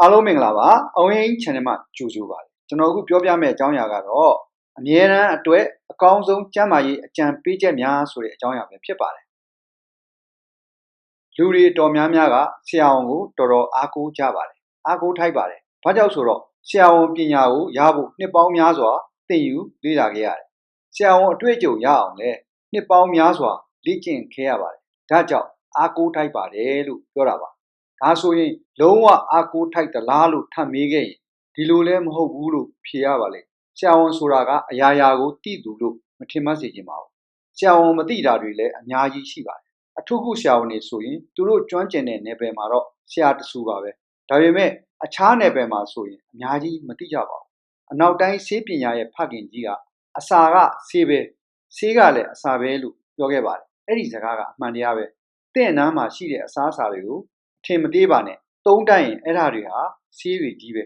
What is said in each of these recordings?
အားလုံးမင်္ဂလာပါအောင်ရင် channel မှာကြိုဆိုပါတယ်ကျွန်တော်အခုပြောပြမယ့်အကြောင်းအရာကတော့အမြဲတမ်းအတွက်အကောင်းဆုံးကျန်းမာရေးအကြံပေးချက်များဆိုတဲ့အကြောင်းအရာပဲဖြစ်ပါတယ်လူတွေတော်များများကဆရာဝန်ကိုတော်တော်အားကိုးကြပါတယ်အားကိုးထိုက်ပါတယ်ဘာကြောင့်ဆိုတော့ဆရာဝန်ပညာကိုရဖို့နှစ်ပေါင်းများစွာသင်ယူလေ့လာခဲ့ရတယ်ဆရာဝန်အတွေ့အကြုံရအောင်လဲနှစ်ပေါင်းများစွာလေ့ကျင့်ခဲ့ရပါတယ်ဒါကြောင့်အားကိုးထိုက်ပါတယ်လို့ပြောတာပါ ဒါဆိုရင်လုံးဝအားကိုးထိုက်သလားလို့ထပ်မေးခဲ့ရင်ဒီလိုလည်းမဟုတ်ဘူးလို့ဖြေရပါလေဆရာဝန်ဆိုတာကအရာရာကိုသိသူလို့မထင်မှတ်စေချင်ပါဘူးဆရာဝန်မသိတာတွေလည်းအများကြီးရှိပါတယ်အထုခုဆရာဝန်တွေဆိုရင်သူတို့ကျွမ်းကျင်တဲ့နယ်ပယ်မှာတော့ဆရာတဆူပါပဲဒါပေမဲ့အခြားနယ်ပယ်မှာဆိုရင်အများကြီးမသိကြပါဘူးအနောက်တိုင်းဆေးပညာရဲ့ဖခင်ကြီးကအစာကဆေးပဲဆေးကလည်းအစာပဲလို့ပြောခဲ့ပါတယ်အဲ့ဒီစကားကအမှန်တရားပဲတင့်အနားမှာရှိတဲ့အစားအစာတွေကို ထင်မသေးပါနဲ့သုံးတိုက်ရင်အဲ့ဒါတွေဟာဆေးတွေကြီးပဲ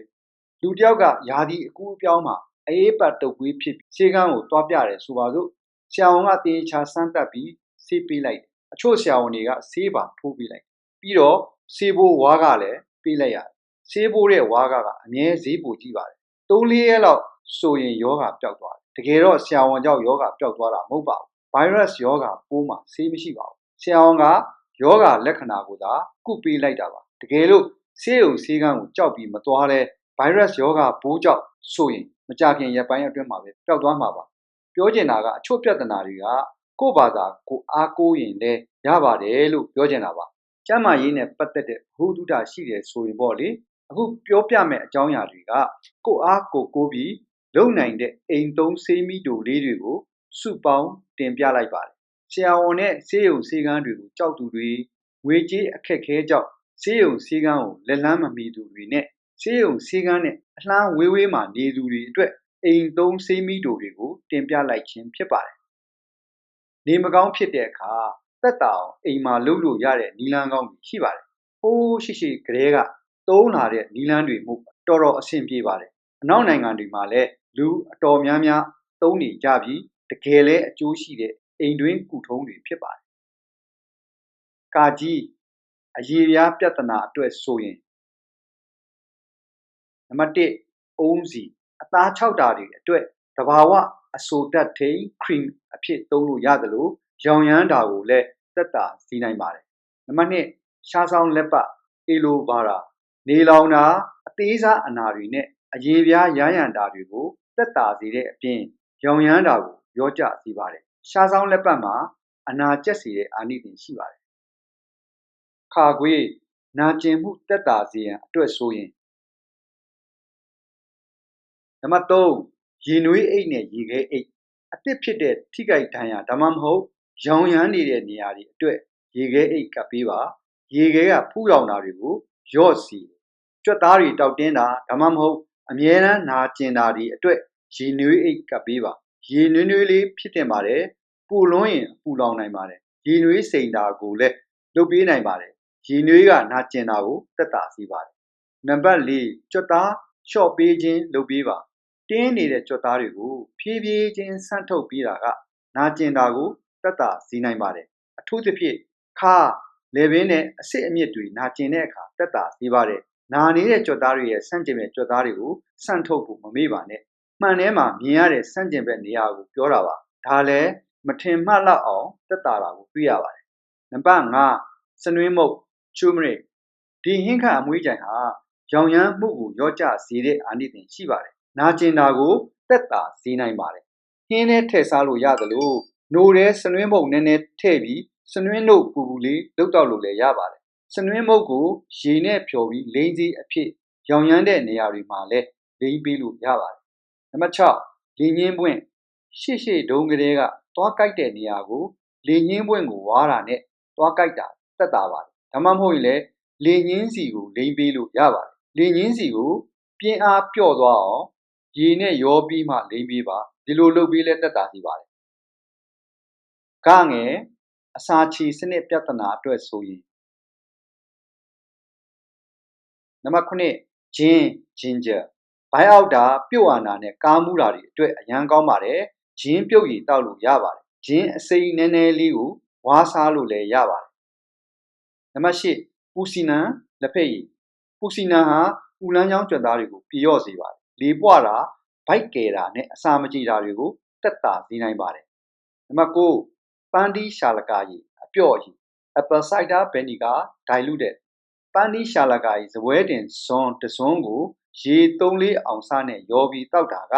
လူတယောက်ကယာဒီအကူအပြောင်းမှာအေးပတ်တုပ်ကွေးဖြစ်ပြီးဆေးကန်းကိုတွားပြတယ်ဆိုပါစို့ဆရာဝန်ကတေချာစမ်းသပ်ပြီးဆေးပေးလိုက်အချို့ဆရာဝန်တွေကဆေးပါထိုးပေးလိုက်ပြီးတော့ဆေးဘိုးဝါးကလည်းပေးလိုက်ရတယ်ဆေးဘိုးတဲ့ဝါးကကအမြဲဈေးပိုကြီးပါတယ်၃-၄ရက်လောက်ဆိုရင်ယောဂပျောက်သွားတယ်တကယ်တော့ဆရာဝန်ကြောင့်ယောဂပျောက်သွားတာမဟုတ်ပါဘူးဗိုင်းရပ်စ်ယောဂပိုးမှာဆေးမရှိပါဘူးဆရာဝန်က ယောဂလက္ခဏာကိုသာကုပေးလိုက်တာပါတကယ်လို့ဆေးရုံဆေးကန်းကိုကြောက်ပြီးမသွားလဲဗိုင်းရပ်စ်ယောဂပိုးကြောင့်ဆိုရင်မကြခင်ရက်ပိုင်းအတွင်းမှာပဲပျောက်သွားမှာပါပြောချင်တာကအချို့ပြဿနာတွေကကိုယ့်ဘာသာကိုအားကိုးရင်လည်းရပါတယ်လို့ပြောချင်တာပါကျမ်းမာရေးနဲ့ပတ်သက်တဲ့ဘုဒ္ဓတာရှိတယ်ဆိုရင်ပေါ့လေအခုပြောပြမယ့်အကြောင်းအရာတွေကကိုအားကိုကိုးပြီးလုံနိုင်တဲ့အိမ်သုံးဆေးမီတိုလေးတွေကိုစုပေါင်းတင်ပြလိုက်ပါတယ် ဆရာဝန်နဲ့ဆေးရုံဆေးကန်းတွေကို ကြောက်သူတွေ ငွေကြေးအခက်ခဲကြောင့် ဆေးရုံဆေးကန်းကို လက်လန်းမမီသူတွေနဲ့ ဆေးရုံဆေးကန်းနဲ့ အလှမ်းဝေးဝေးမှနေသူတွေအတွက် အိမ်သုံးဆေးမီတိုတွေကို တင်ပြလိုက်ခြင်း ဖြစ်ပါတယ် နေမကောင်းဖြစ်တဲ့အခါ သက်တာအောင် အိမ်မှာလုပ်လို့ရတဲ့နီလန်းကောင်းတွေ ရှိပါတယ်။ဟိုးရှိရှိကလေးက သုံးလာတဲ့နီလန်းတွေမှုတော်တော်အဆင်ပြေပါတယ်။အနောက်နိုင်ငံတွေမှာလည်း လူအတော်များများ သုံးနေကြပြီး တကယ်လဲအကျိုးရှိတဲ့ အိမ်တွင်းကုထုံးတွေဖြစ်ပါတယ်။ကာကြီး အရေးပြားပြဿနာအတွက်ဆိုရင်နံပါတ်1အုံးစီ အသား၆တာတွေအတွက်တဘာဝအဆိုတက်ထိန်ခရင်အဖြစ်သုံးလို့ရတယ်လို့ရောင်ရမ်းတာကိုလည်း သက်တာစီးနိုင်ပါတယ်နံပါတ်2ရှားဆောင်လက်ပတ်အေလိုဘာရာနေလောင်တာ အသေးစားအနာတွေနဲ့ အရေးပြားရမ်းရံတာတွေကို သက်တာစေတဲ့အပြင်ရောင်ရမ်းတာကိုရောကြစေပါတယ် ရှားဆောင်လက်ပတ်မှာ အနာကျက်စေတဲ့ အာနိသင်ရှိပါတယ်ခါခွေးနာကျင်မှုတက်တာစေရန်အတွက်ဆိုရင်နံပါတ်3ရေနွေးအိတ်နဲ့ရေခဲအိတ်အသစ်ဖြစ်တဲ့ထိကြိုက်ဒဏ်ရာဒါမှမဟုတ်ရောင်ရမ်းနေတဲ့နေရာတွေအတွက်ရေခဲအိတ်ကပ်ပေးပါရေခဲကဖူးလောင်တာတွေကိုရော့စီကြွက်သားတွေတောက်တင်းတာဒါမှမဟုတ်အမြဲတမ်းနာကျင်တာတွေအတွက်ရေနွေးအိတ်ကပ်ပေးပါ ရေနွေးနွေးလေးဖြစ်တင်ပါတယ်ပူလွန်းရင်ပူလောင်နိုင်ပါတယ်ရေနွေးစိန်တာကိုလည်းလုပ်ပေးနိုင်ပါတယ်ရေနွေးကနာကျင်တာကိုတက်တာစေပါတယ်နံပါတ်၄ကြွက်သားလျှော့ပေးခြင်းလုပ်ပေးပါတင်းနေတဲ့ကြွက်သားတွေကိုဖြည်းဖြည်းချင်းဆန့်ထုတ်ပြီးတာကနာကျင်တာကိုတက်တာစီးနိုင်ပါတယ်အထူးသဖြင့်ခါလေပင်နဲ့အစစ်အမြစ်တွေနာကျင်တဲ့အခါတက်တာစီးပါတယ်နာနေတဲ့ကြွက်သားတွေရဲ့ဆန့်ကျင်တဲ့ကြွက်သားတွေကိုဆန့်ထုတ်ဖို့မမေ့ပါနဲ့ မှန်ထဲမှာမြင်ရတဲ့ဆန့်ကျင်ဘက်နေရာကိုပြောတာပါဒါလည်းမထင်မှတ်လောက်အောင်တက်တာတာကိုတွေ့ရပါတယ်နံပါတ်5စနွေးမုတ်ချူမရိဒီဟင်းခအမွေးကြိုင်ဟာရောင်ရမ်းမှုကိုရော့ကျစေတဲ့အာနိသင်ရှိပါတယ်နာကျင်တာကိုတက်တာစေနိုင်ပါတယ်ဟင်းနဲ့ထည့်စားလို့ရသလိုနိုးတဲ့စနွင်းမုတ်နည်းနည်းထည့်ပြီးစနွင်းတို့ပူပူလေးလုတ်တော့လို့လည်းရပါတယ်စနွင်းမုတ်ကိုရေနဲ့ဖြော်ပြီးလိမ့်စီအဖြစ်ရောင်ရမ်းတဲ့နေရာတွေမှာလည်းလိမ့်ပေးလို့ရပါတယ် နံပါတ်6လင်းငင်းပွင့်ရှေ့ရှေ့ဒုံကလေးကသွားကြိုက်တဲ့နေရာကိုလင်းငင်းပွင့်ကိုဝါးတာနဲ့သွားကြိုက်တာတက်တာပါတယ်ဒါမှမဟုတ်ရင်လည်းလင်းငင်းစီကိုလိမ့်ပေးလို့ရပါတယ်လင်းငင်းစီကိုပြင်းအားပျော့သွားအောင်ရေနဲ့ရောပြီးမှလိမ့်ပေးပါဒီလိုလုပ်ပြီးလဲတက်တာစီပါတယ်ကငယ်အစာချီစနစ်ပြဿနာအတွက်ဆိုရင်နံပါတ်9ဂျင်းဂျင်ဂျာ ဘိုင်အောက်တာပြုတ်အာနာနဲ့ကားမှုတာတွေအတွက်အရန်ကောင်းပါတယ်ဂျင်းပြုတ်ရည်တောက်လို့ရပါတယ်ဂျင်းအစိမ်းနည်းနည်းလေးကိုဝါးစားလို့လည်းရပါတယ်နံပါတ်10ပူစီနန်လက်ဖက်ရည်ပူစီနန်ဟာဥလန်းချောင်းကြွက်သားတွေကိုပြေလျော့စေပါတယ်လေပွားတာဗိုက်ကယ်တာနဲ့အစာမကြေတာတွေကိုတက်တာစေနိုင်ပါတယ်နံပါတ်9ပန်းဒီရှာလကာရည်အပြော့ရည် apple cider vinegar diluted ပန်းဒီရှာလကာရည်ဇပွဲတင်ဇွန်တစ်ဇွန်ကို ရေ3-4အောင်စနဲ့ရောပြီးတောက်တာက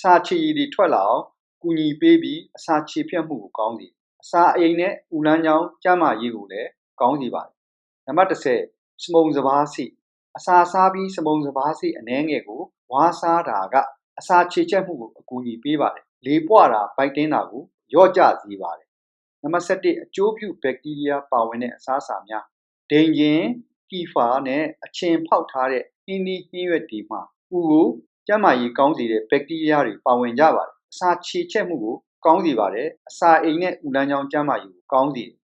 စာချီရည်တွေထွက်လာအောင်ကူညီပေးပြီးအစာချေဖြတ်မှုကိုကောင်းစေအစာအိမ်နဲ့ဥလန်းချောင်းကျန်းမာရေးကိုလည်းကောင်းစေပါတယ်နံပါတ်10စမုံစဘာစီအစာစားပြီးစမုံစဘာစီအနှဲငယ်ကိုဝါစားတာကအစာချေချက်မှုကိုအကူအညီပေးပါတယ်လေပွားတာဗိုက်တင်းတာကိုရော့ကျစေပါတယ်နံပါတ်7အကျိုးပြုဘက်တီးရီးယားပါဝင်တဲ့အစာအစာများဒိန်ဂျင်ကီဖာနဲ့အချင်ဖောက်ထားတဲ့ ဟင်းသီးဟင်းရွက်တွေမှာဥကိုကျန်းမာရေးကောင်းစေတဲ့ဘက်တီးရီးယားတွေပါဝင်ကြပါတယ်အစာချေချက်မှုကိုကောင်းစေပါတယ်အစာအိမ်နဲ့ဥလန်းချောင်းကျန်းမာရေးကိုကောင်းစေတယ်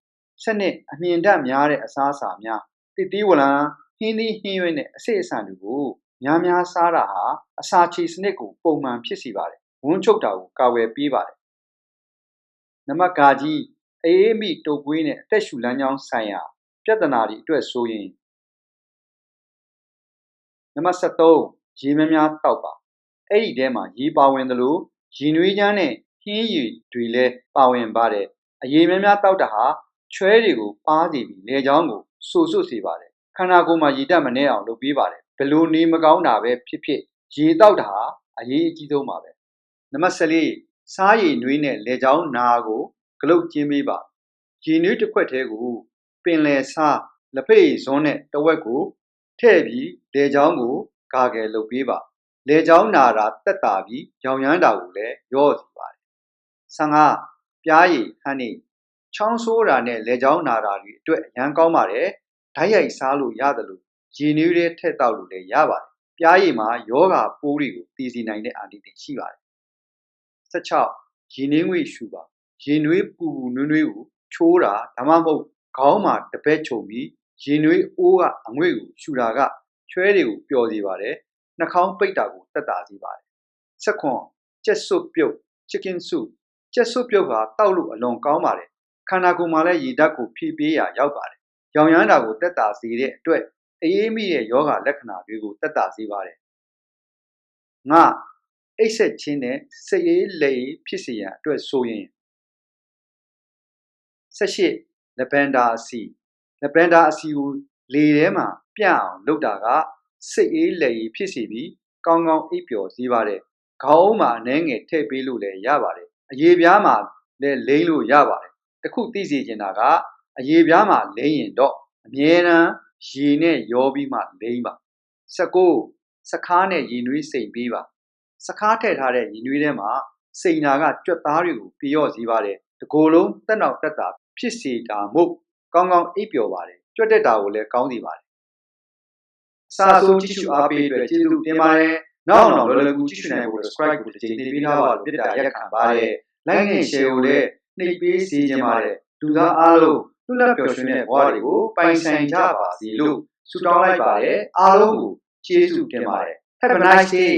ဆက်နှစ်အမြင်ဓာတ်များတဲ့အစာအစာများတစ်သီးဝလံဟင်းသီးဟင်းရွက်နဲ့အစိတ်အဆန်တွေကိုများများစားတာဟာအစာချေစနစ်ကိုပုံမှန်ဖြစ်စေပါတယ်ဝန်းချုပ်တာကိုကာဝယ်ပေးပါတယ်နံပါတ်ဂါကြီးအေးအေးမိတုပ်ကွေးနဲ့အသက်ရှူလမ်းကြောင်းဆိုင်ရာပြဿနာတွေအတွက်ဆိုရင် နံပါတ်73ရေများများတောက်ပါအဲ့ဒီထဲမှာရေပါဝင်သလိုရေနွေးချမ်းနဲ့ဟင်းရည်တွေလည်းပါဝင်ပါတယ်အရေများများတောက်တာဟာချွဲတွေကိုပါးစီပြီးလေချောင်းကိုဆူဆွတ်စေပါတယ်ခန္ဓာကိုယ်မှာရေဓာတ်မနှဲအောင်လုပ်ပေးပါတယ်ဘယ်လိုနေမကောင်းတာပဲဖြစ်ဖြစ်ရေတောက်တာဟာအရေးအကြီးဆုံးပါပဲနံပါတ်14စားရည်နွေးနဲ့လေချောင်းနာကိုဂလုတ်ကျင်းပေးပါရေနွေးတစ်ခွက်သေးကိုပင်လယ်စားလက်ဖေးဇွန်းနဲ့တဝက်ကို ထည့်ပြီးလေချောင်းကိုဂါဂယ်လုပ်ပေးပါလေချောင်းနာတာတက်တာပြီးရောင်ရမ်းတာကိုလည်းရော့စီပါတယ်15ပြားရည်ဟန်နေချောင်းဆိုးတာနဲ့လေချောင်းနာတာတွေအတွက်အရန်ကောင်းပါတယ်ဓာတ်ရိုက်စားလို့ရတယ်လို့ရေနွေးတဲ့ထက်တောက်လို့လည်းရပါတယ်ပြားရည်မှာယောဂပိုးတွေကိုတည်စီနိုင်တဲ့အာနိသင်ရှိပါတယ်16ရေနွေးငွေရှူပါရေနွေးပူပူနွေးနွေးကိုချိုးတာဒါမှမဟုတ်ခေါင်းမှာတပက်ချုံပြီး ရေနွေးအိုးကအငွေ့ကိုရှူတာကချွဲတွေကိုပျော်စေပါတယ်နှာခေါင်းပိတ်တာကိုတက်တာစေပါတယ်ဆက်ခွန်ကျက်စွပ်ပြုတ် chicken soup ကျက်စွပ်ပြုတ်ကတောက်လို့အလွန်ကောင်းပါတယ်ခန္ဓာကိုယ်မှာလည်းရေဓာတ်ကိုဖြည့်ပေးရာရောက်ပါတယ်ရောင်ရမ်းတာကိုတက်တာစေတဲ့အတွက်အေးမိရဲ့ယောဂလက္ခဏာတွေကိုတက်တာစေပါတယ်ငါအိတ်ဆက်ချင်းနဲ့စိတ်အေးလက်အေးဖြစ်စေရန်အတွက်ဆိုရင်18လက်ဗန်ဒါအစီ လက်ဗန်ဒါအစီကိုလေထဲမှာပြန့်အောင်လုပ်တာကစိတ်အေးလက်အေးဖြစ်စေပြီးကောင်းကောင်းအိပ်ပျော်စေပါတယ်ခေါင်းအုံးမှာအနှဲငယ်ထည့်ပေးလို့လည်းရပါတယ်အရေပြားမှာလည်းလိမ့်လို့ရပါတယ်တခုသိစေချင်တာကအရေပြားမှာလိမ့်ရင်တော့အမြဲတမ်းရေနဲ့ရောပြီးမှလိမ့်ပါ19စကားနဲ့ရေနွေးစိမ်ပေးပါစကားထည့်ထားတဲ့ရေနွေးထဲမှာစိန်နာကကြွက်သားတွေကိုပြရော့စေပါတယ်တကိုယ်လုံးတက်နောက်တက်တာဖြစ်စေတာမို့ ကောင်းကောင်းအိပ်ပျော်ပါတယ်ကြွက်တက်တာကိုလည်းကောင်းစေပါတယ်အစာဆုံးကြည့်ရှုအားပေးအတွက်ကျေးဇူးတင်ပါတယ်နောက်နောက်လောလောကူကြည့်ရှုနိုင်ဖို့ subscribe ကိုတစ်ချိန်တင်ပေးထားပါလို့ပြတာရက်ခံပါတယ် like နဲ့ share ကိုလည်းနှိပ်ပေးစေချင်ပါတယ်လူသားအားလုံးလွတ်လပ်ပျော်ရွှင်တဲ့ဘဝတွေကိုပိုင်ဆိုင်ကြပါစေလို့ဆုတောင်းလိုက်ပါတယ်အားလုံးကိုကျေးဇူးတင်ပါတယ် Have a nice day